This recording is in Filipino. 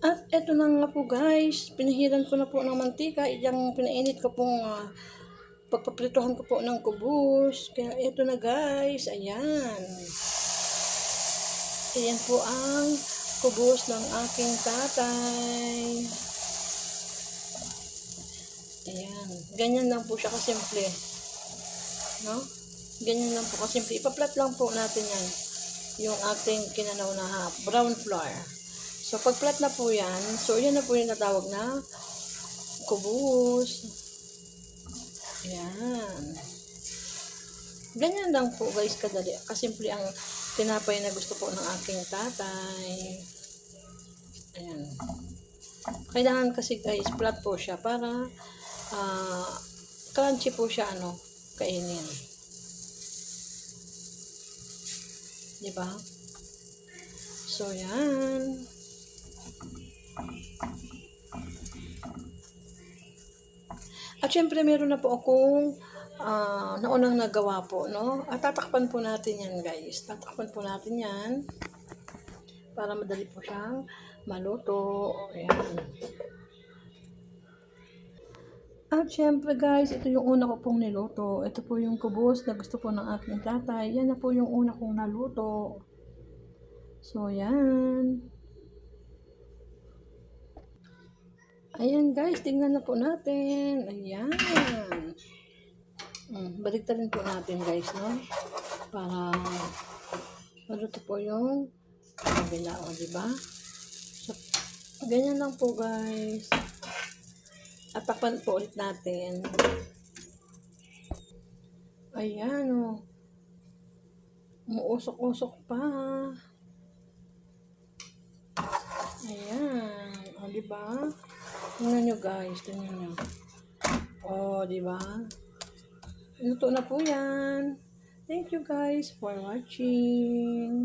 At eto na nga po guys, pinahiran ko na po ng mantika, yung pinainit ko pong uh, pagpaprituhan ko po ng kubus. Kaya eto na guys, ayan. Ayan po ang kubus ng aking tatay. Ayan, ganyan lang po siya kasimple. No? Ganyan lang po kasimple. Ipaplat lang po natin yan. Yung ating kinanaw na brown flour. So, pag flat na po yan, so yan na po yung natawag na kubus. Ayan. Ganyan lang po guys kadali. Kasimple ang tinapay na gusto po ng aking tatay. Ayan. Kailangan kasi guys, flat po siya para ah crunchy po siya ano, kainin. Diba? So, yan. At syempre, meron na po akong ah, naunang nagawa po, no? At tatakpan po natin yan, guys. Tatakpan po natin yan para madali po siyang maluto. Ayan. At syempre guys, ito yung una ko pong niluto. Ito po yung kubos na gusto po ng aking tatay. Yan na po yung una kong naluto. So, yan. Ayan guys, tingnan na po natin. Ayan. Mm, baliktarin po natin guys, no? Para maluto po yung kabila, o, diba? So, ganyan lang po guys. At takpan po ulit natin. Ayan, o. Umuusok-usok pa. Ayan. O, diba? Tingnan nyo guys. Tingnan nyo. O, diba? Luto na po yan. Thank you guys for watching.